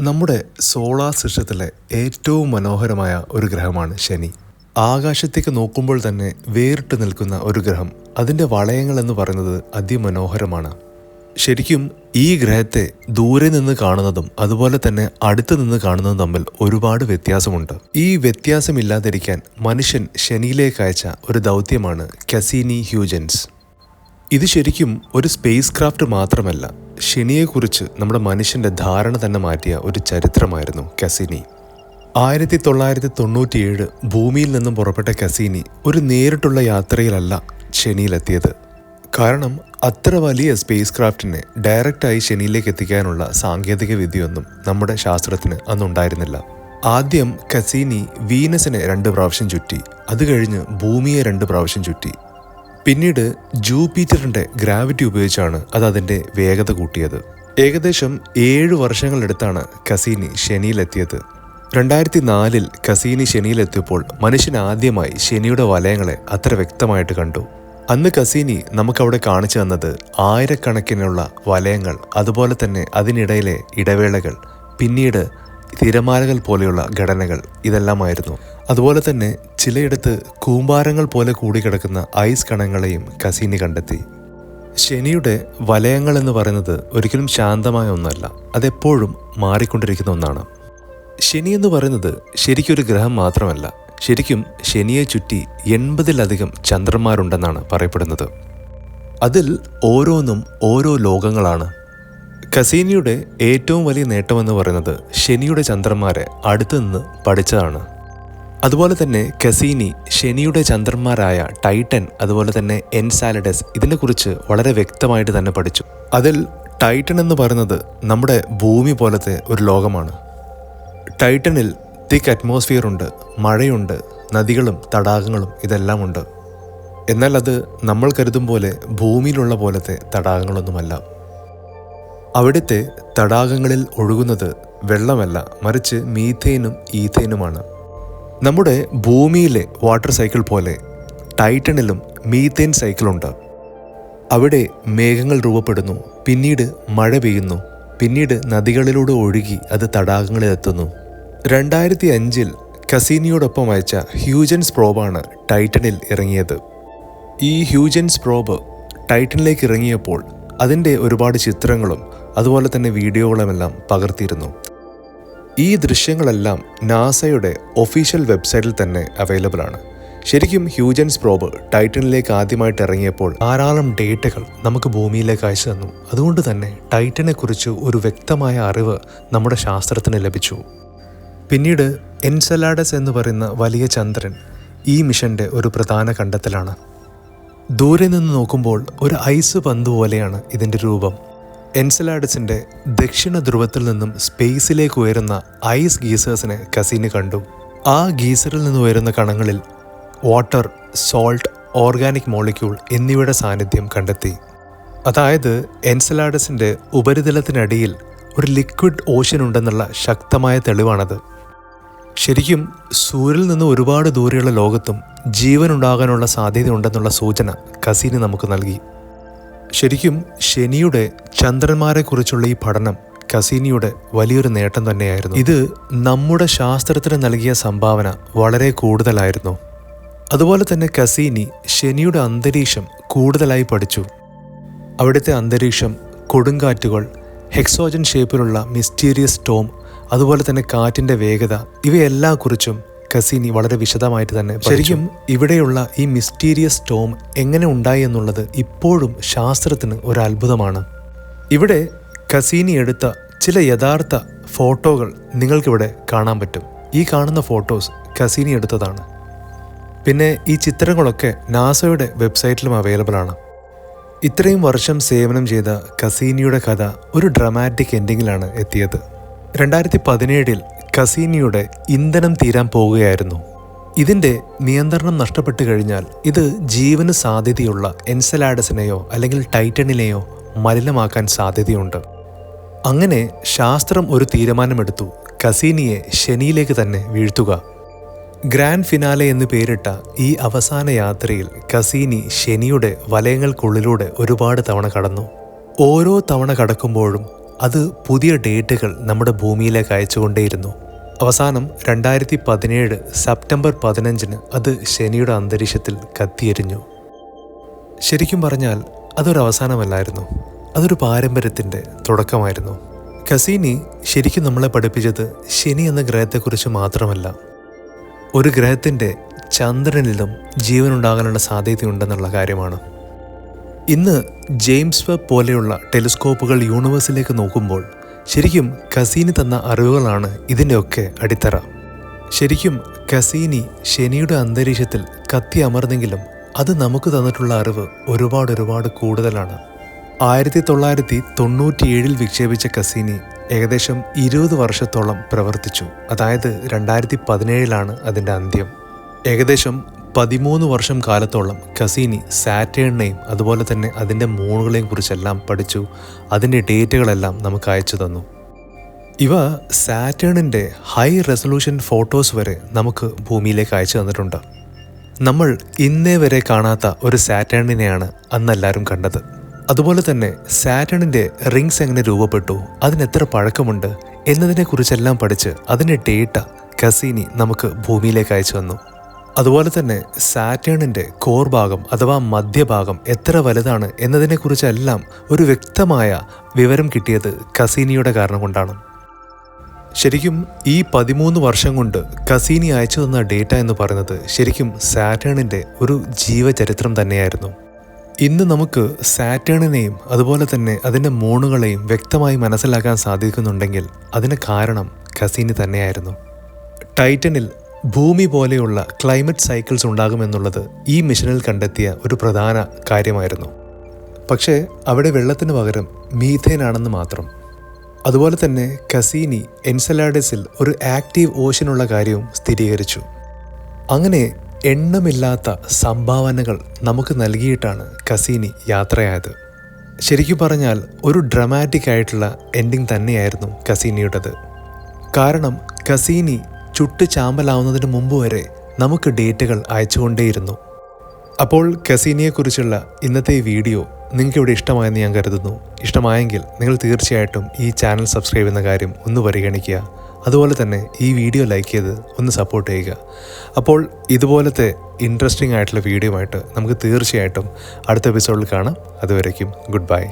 നമ്മുടെ സോളാർ സിസ്റ്റത്തിലെ ഏറ്റവും മനോഹരമായ ഒരു ഗ്രഹമാണ് ശനി. ആകാശത്തേക്ക് നോക്കുമ്പോൾ തന്നെ വേറിട്ട് നിൽക്കുന്ന ഒരു ഗ്രഹം. അതിന്റെ വളയങ്ങൾ എന്ന് പറയുന്നത് അതിമനോഹരമാണ്. ശരിക്കും ഈ ഗ്രഹത്തെ ദൂരെ നിന്ന് കാണുന്നതും അതുപോലെ തന്നെ അടുത്ത് നിന്ന് കാണുന്നതും തമ്മിൽ ഒരുപാട് വ്യത്യാസമുണ്ട്. ഈ വ്യത്യാസമില്ലാതിരിക്കാൻ മനുഷ്യൻ ശനിയിലേക്ക് അയച്ച ഒരു ദൗത്യമാണ് കസീനി ഹ്യൂജൻസ്. ഇത് ശരിക്കും ഒരു സ്പേസ് ക്രാഫ്റ്റ് മാത്രമല്ല. ശനിയെക്കുറിച്ച് നമ്മുടെ മനുഷ്യന്റെ ധാരണ തന്നെ മാറ്റിയ ഒരു ചരിത്രമായിരുന്നു കസിനി. ആയിരത്തി തൊള്ളായിരത്തി തൊണ്ണൂറ്റിയേഴ് ഭൂമിയിൽ നിന്നും പുറപ്പെട്ട കസീനി ഒരു നേരിട്ടുള്ള യാത്രയിലല്ല ശനിയിലെത്തിയത് കാരണം അത്ര വലിയ സ്പേസ് ക്രാഫ്റ്റിനെ ഡയറക്റ്റായി ശനിയിലേക്ക് എത്തിക്കാനുള്ള സാങ്കേതിക വിദ്യയൊന്നും നമ്മുടെ ശാസ്ത്രത്തിന് അന്നുണ്ടായിരുന്നില്ല. ആദ്യം കസീനി വീനസിനെ രണ്ട് പ്രാവശ്യം ചുറ്റി അത് കഴിഞ്ഞ് ഭൂമിയെ രണ്ട് പ്രാവശ്യം ചുറ്റി. പിന്നീട് ജൂപിറ്ററിന്റെ ഗ്രാവിറ്റി ഉപയോഗിച്ചാണ് അത് അതിന്റെ വേഗത കൂട്ടിയത്. ഏകദേശം ഏഴ് വർഷങ്ങളെടുത്താണ് കസീനി ശനിയിലെത്തിയത് രണ്ടായിരത്തി നാലിൽ കസീനി ശനിയിലെത്തിയപ്പോൾ മനുഷ്യൻ ആദ്യമായി ശനിയുടെ വലയങ്ങളെ അത്ര വ്യക്തമായിട്ട് കണ്ടു. അന്ന് കസീനി നമുക്കവിടെ കാണിച്ചു തന്നത് ആയിരക്കണക്കിനുള്ള വലയങ്ങൾ അതുപോലെ തന്നെ അതിനിടയിലെ ഇടവേളകൾ പിന്നീട് തിരമാലകൾ പോലെയുള്ള ഘടനകൾ ഇതെല്ലാമായിരുന്നു. അതുപോലെ തന്നെ ചിലയിടത്ത് കൂമ്പാരങ്ങൾ പോലെ കൂടി കിടക്കുന്ന ഐസ് കണങ്ങളെയും കസീനി കണ്ടെത്തി. ശനിയുടെ വലയങ്ങൾ എന്ന് പറയുന്നത് ഒരിക്കലും ശാന്തമായ ഒന്നല്ല. അതെപ്പോഴും മാറിക്കൊണ്ടിരിക്കുന്ന ഒന്നാണ്. ശനി എന്ന് പറയുന്നത് ശരിക്കൊരു ഗ്രഹം മാത്രമല്ല. ശരിക്കും ശനിയെ ചുറ്റി എൺപതിലധികം ചന്ദ്രന്മാരുണ്ടെന്നാണ് പറയപ്പെടുന്നത്. അതിൽ ഓരോന്നും ഓരോ ലോകങ്ങളാണ് കസീനിയുടെ ഏറ്റവും വലിയ നേട്ടമെന്ന് പറയുന്നത് ശനിയുടെ ചന്ദ്രന്മാരെ അടുത്തു നിന്ന് പഠിച്ചതാണ്. അതുപോലെ തന്നെ കസീനി ശനിയുടെ ചന്ദ്രന്മാരായ ടൈറ്റൻ അതുപോലെ തന്നെ എൻസാലഡസ് ഇതിനെക്കുറിച്ച് വളരെ വ്യക്തമായിട്ട് തന്നെ പഠിച്ചു. അതിൽ ടൈറ്റൻ എന്ന് പറയുന്നത് നമ്മുടെ ഭൂമി പോലത്തെ ഒരു ലോകമാണ്. ടൈറ്റനിൽ തിക്ക് അറ്റ്മോസ്ഫിയർ ഉണ്ട് മഴയുണ്ട് നദികളും തടാകങ്ങളും ഇതെല്ലാം ഉണ്ട് എന്നാൽ അത് നമ്മൾ കരുതും പോലെ ഭൂമിയിലുള്ള പോലത്തെ തടാകങ്ങളൊന്നുമല്ല. അവിടുത്തെ തടാകങ്ങളിൽ ഒഴുകുന്നത് വെള്ളമല്ല മറിച്ച് മീഥേനും ഈഥേനുമാണ്. നമ്മുടെ ഭൂമിയിലെ വാട്ടർ സൈക്കിൾ പോലെ ടൈറ്റണിലും മീഥേൻ സൈക്കിളുണ്ട് അവിടെ മേഘങ്ങൾ രൂപപ്പെടുന്നു പിന്നീട് മഴ പെയ്യുന്നു പിന്നീട് നദികളിലൂടെ ഒഴുകി അത് തടാകങ്ങളിലെത്തുന്നു രണ്ടായിരത്തി അഞ്ചിൽ കസീനിയോടൊപ്പം അയച്ച ഹ്യൂജൻസ് പ്രോബാണ് ടൈറ്റണിൽ ഇറങ്ങിയത്. ഈ ഹ്യൂജൻസ് പ്രോബ് ടൈറ്റനിലേക്ക് ഇറങ്ങിയപ്പോൾ അതിന്റെ ഒരുപാട് ചിത്രങ്ങളും അതുപോലെ തന്നെ വീഡിയോകളുമെല്ലാം പകർത്തിയിരുന്നു. ഈ ദൃശ്യങ്ങളെല്ലാം നാസയുടെ ഒഫീഷ്യൽ വെബ്സൈറ്റിൽ തന്നെ അവൈലബിൾ ആണ്. ശരിക്കും ഹ്യൂജൻസ് പ്രോബ് ടൈറ്റനിലേക്ക് ആദ്യമായിട്ട് ഇറങ്ങിയപ്പോൾ ധാരാളം ഡേറ്റകൾ നമുക്ക് ഭൂമിയിലേക്ക് അയച്ചു തന്നു. അതുകൊണ്ട് തന്നെ ടൈറ്റനെക്കുറിച്ച് ഒരു വ്യക്തമായ അറിവ് നമ്മുടെ ശാസ്ത്രത്തിന് ലഭിച്ചു. പിന്നീട് എൻസലാഡസ് എന്ന് പറയുന്ന വലിയ ചന്ദ്രൻ ഈ മിഷന്റെ ഒരു പ്രധാന കണ്ടെത്തലാണ് ദൂരെ നിന്ന് നോക്കുമ്പോൾ ഒരു ഐസ് പന്ത് പോലെയാണ് ഇതിന്റെ രൂപം. എൻസലാഡസിന്റെ ദക്ഷിണ ധ്രുവത്തിൽ നിന്നും സ്പേസിലേക്ക് ഉയരുന്ന ഐസ് ഗീസേഴ്സിനെ കസീന് കണ്ടു. ആ ഗീസറിൽ നിന്ന് ഉയരുന്ന കണങ്ങളിൽ വാട്ടർ സോൾട്ട് ഓർഗാനിക് മോളിക്യൂൾ എന്നിവയുടെ സാന്നിധ്യം കണ്ടെത്തി. അതായത് എൻസലാഡസിന്റെ ഉപരിതലത്തിനടിയിൽ ഒരു ലിക്വിഡ് ഓഷ്യൻ ഉണ്ടെന്നുള്ള ശക്തമായ തെളിവാണത്. ശരിക്കും സൂര്യനിൽ നിന്ന് ഒരുപാട് ദൂരെയുള്ള ലോകത്തും ജീവനുണ്ടാകാനുള്ള സാധ്യതയുണ്ടെന്നുള്ള സൂചന കസീന് നമുക്ക് നൽകി. ശരിക്കും ശനിയുടെ ചന്ദ്രന്മാരെക്കുറിച്ചുള്ള ഈ പഠനം കസീനിയുടെ വലിയൊരു നേട്ടം തന്നെയായിരുന്നു. ഇത് നമ്മുടെ ശാസ്ത്രത്തിന് നൽകിയ സംഭാവന വളരെ കൂടുതലായിരുന്നു. അതുപോലെ തന്നെ കസീനി ശനിയുടെ അന്തരീക്ഷം കൂടുതലായി പഠിച്ചു. അവിടുത്തെ അന്തരീക്ഷം കൊടുങ്കാറ്റുകൾ ഹെക്സോജൻ ഷേപ്പിലുള്ള മിസ്റ്റീരിയസ് ടോം അതുപോലെ തന്നെ കാറ്റിന്റെ വേഗത ഇവയെല്ലാം കുറിച്ചും കസീനി വളരെ വിശദമായിട്ട് തന്നെ ശരിക്കും ഇവിടെയുള്ള ഈ മിസ്റ്റീരിയസ് ടോം എങ്ങനെ ഉണ്ടായി എന്നുള്ളത് ഇപ്പോഴും ശാസ്ത്രത്തിന് ഒരു അത്ഭുതമാണ്. ഇവിടെ കസീനി എടുത്ത ചില യഥാർത്ഥ ഫോട്ടോകൾ നിങ്ങൾക്കിവിടെ കാണാൻ പറ്റും. ഈ കാണുന്ന ഫോട്ടോസ് കസീനി എടുത്തതാണ്. പിന്നെ ഈ ചിത്രങ്ങളൊക്കെ നാസയുടെ വെബ്സൈറ്റിലും അവൈലബിൾ ആണ് ഇത്രയും വർഷം സേവനം ചെയ്ത കസീനിയുടെ കഥ ഒരു ഡ്രമാറ്റിക് എൻഡിങ്ങിലാണ് എത്തിയത്. രണ്ടായിരത്തി പതിനേഴിൽ കസീനിയുടെ ഇന്ധനം തീരാൻ പോവുകയായിരുന്നു. ഇതിന്റെ നിയന്ത്രണം നഷ്ടപ്പെട്ടു കഴിഞ്ഞാൽ ഇത് ജീവന് സാധ്യതയുള്ള എൻസലാഡസിനെയോ അല്ലെങ്കിൽ ടൈറ്റണിനെയോ മലിനമാക്കാൻ സാധ്യതയുണ്ട്. അങ്ങനെ ശാസ്ത്രം ഒരു തീരുമാനമെടുത്തു കസീനിയെ ശനിയിലേക്ക് തന്നെ വീഴ്ത്തുക. ഗ്രാൻഡ് ഫിനാലെ എന്ന് പേരിട്ട ഈ അവസാന യാത്രയിൽ കസീനി ശനിയുടെ വലയങ്ങൾക്കുള്ളിലൂടെ ഒരുപാട് തവണ കടന്നു. ഓരോ തവണ കടക്കുമ്പോഴും അത് പുതിയ ഡേറ്റുകൾ നമ്മുടെ ഭൂമിയിലേക്ക് അയച്ചുകൊണ്ടേയിരുന്നു. അവസാനം രണ്ടായിരത്തി പതിനേഴ് സെപ്റ്റംബർ പതിനഞ്ചിന് അത് ശനിയുടെ അന്തരീക്ഷത്തിൽ കത്തിയെരിഞ്ഞു. ശരിക്കും പറഞ്ഞാൽ അതൊരു അവസാനമല്ലായിരുന്നു. അതൊരു പാരമ്പര്യത്തിന്റെ തുടക്കമായിരുന്നു. കസീനി ശരിക്കും നമ്മളെ പഠിപ്പിച്ചത് ശനി എന്ന ഗ്രഹത്തെക്കുറിച്ച് മാത്രമല്ല. ഒരു ഗ്രഹത്തിന്റെ ചന്ദ്രനിലും ജീവനുണ്ടാകാനുള്ള സാധ്യതയുണ്ടെന്നുള്ള കാര്യമാണ്. ഇന്ന് ജെയിംസ് വെബ് പോലെയുള്ള ടെലിസ്കോപ്പുകൾ യൂണിവേഴ്സിലേക്ക് നോക്കുമ്പോൾ ശരിക്കും കസീനി തന്ന അറിവുകളാണ് ഇതിന്റെയൊക്കെ അടിത്തറ. ശരിക്കും കസീനി ശനിയുടെ അന്തരീക്ഷത്തിൽ കത്തി അമർന്നെങ്കിലും അത് നമുക്ക് തന്നിട്ടുള്ള അറിവ് ഒരുപാട് ഒരുപാട് കൂടുതലാണ്. ആയിരത്തി തൊള്ളായിരത്തി തൊണ്ണൂറ്റിയേഴിൽ വിക്ഷേപിച്ച കസീനി ഏകദേശം ഇരുപത് വർഷത്തോളം പ്രവർത്തിച്ചു. അതായത് രണ്ടായിരത്തി പതിനേഴിലാണ് അതിന്റെ അന്ത്യം. ഏകദേശം പതിമൂന്ന് വർഷം കാലത്തോളം കസീനി സാറ്റേണിനെയും അതുപോലെ തന്നെ അതിന്റെ മൂണുകളെയും കുറിച്ചെല്ലാം പഠിച്ചു അതിന്റെ ഡേറ്റുകളെല്ലാം നമുക്ക് അയച്ചു തന്നു. ഇവ സാറ്റേണിന്റെ ഹൈ റെസൊല്യൂഷൻ ഫോട്ടോസ് വരെ നമുക്ക് ഭൂമിയിലേക്ക് അയച്ചു തന്നിട്ടുണ്ട്. നമ്മൾ ഇന്നേ വരെ കാണാത്ത ഒരു സാറ്റേണിനെയാണ് അന്നെല്ലാവരും കണ്ടത്. അതുപോലെ തന്നെ സാറ്റേണിന്റെ റിങ്സ് എങ്ങനെ രൂപപ്പെട്ടു അതിന് എത്ര പഴക്കമുണ്ട് എന്നതിനെക്കുറിച്ചെല്ലാം പഠിച്ച് അതിന്റെ ഡേറ്റ കസീനി നമുക്ക് ഭൂമിയിലേക്ക് അയച്ചു തന്നു. അതുപോലെ തന്നെ സാറ്റേണിന്റെ കോർ ഭാഗം അഥവാ മധ്യഭാഗം എത്ര വലുതാണ് എന്നതിനെക്കുറിച്ചെല്ലാം ഒരു വ്യക്തമായ വിവരം കിട്ടിയത് കസീനിയുടെ കാരണം കൊണ്ടാണ്. ശരിക്കും ഈ പതിമൂന്ന് വർഷം കൊണ്ട് കസീനി അയച്ചു തന്ന ഡേറ്റ എന്ന് പറയുന്നത് ശരിക്കും സാറ്റേണിന്റെ ഒരു ജീവചരിത്രം തന്നെയായിരുന്നു. ഇന്ന് നമുക്ക് സാറ്റേണിനെയും അതുപോലെ തന്നെ അതിന്റെ മൂണുകളെയും വ്യക്തമായി മനസ്സിലാക്കാൻ സാധിക്കുന്നുണ്ടെങ്കിൽ അതിന് കാരണം കസീനി തന്നെയായിരുന്നു. ടൈറ്റനിൽ ഭൂമി പോലെയുള്ള ക്ലൈമറ്റ് സൈക്കിൾസ് ഉണ്ടാകുമെന്നുള്ളത് ഈ മിഷനിൽ കണ്ടെത്തിയ ഒരു പ്രധാന കാര്യമായിരുന്നു. പക്ഷേ അവിടെ വെള്ളത്തിന് പകരം മീഥേനാണെന്ന് മാത്രം. അതുപോലെ തന്നെ കസീനി എൻസലാഡസിൽ ഒരു ആക്റ്റീവ് ഓഷനുള്ള കാര്യവും സ്ഥിരീകരിച്ചു. അങ്ങനെ എണ്ണമില്ലാത്ത സംഭാവനകൾ നമുക്ക് നൽകിയിട്ടാണ് കസീനി യാത്രയായത്. ശരിക്കും പറഞ്ഞാൽ ഒരു ഡ്രമാറ്റിക് ആയിട്ടുള്ള എൻഡിങ് തന്നെയായിരുന്നു കസീനിയുടേത്. കാരണം കസീനി ചുട്ട് ചാമ്പലാവുന്നതിന് മുമ്പ് വരെ നമുക്ക് ഡേറ്റുകൾ അയച്ചുകൊണ്ടേയിരുന്നു. അപ്പോൾ കസീനിയെക്കുറിച്ചുള്ള ഇന്നത്തെ വീഡിയോ നിങ്ങൾക്ക് ഇവിടെ ഇഷ്ടമായെന്ന് ഞാൻ കരുതുന്നു. ഇഷ്ടമായെങ്കിൽ നിങ്ങൾ തീർച്ചയായിട്ടും ഈ ചാനൽ സബ്സ്ക്രൈബ് ചെയ്യുന്ന കാര്യം ഒന്ന് പരിഗണിക്കുക. അതുപോലെ തന്നെ ഈ വീഡിയോ ലൈക്ക് ചെയ്ത് ഒന്ന് സപ്പോർട്ട് ചെയ്യുക. അപ്പോൾ ഇതുപോലത്തെ ഇൻട്രസ്റ്റിംഗ് ആയിട്ടുള്ള വീഡിയോ ആയിട്ട് നമുക്ക് തീർച്ചയായിട്ടും അടുത്ത എപ്പിസോഡിൽ കാണാം. അതുവരയ്ക്കും ഗുഡ് ബൈ.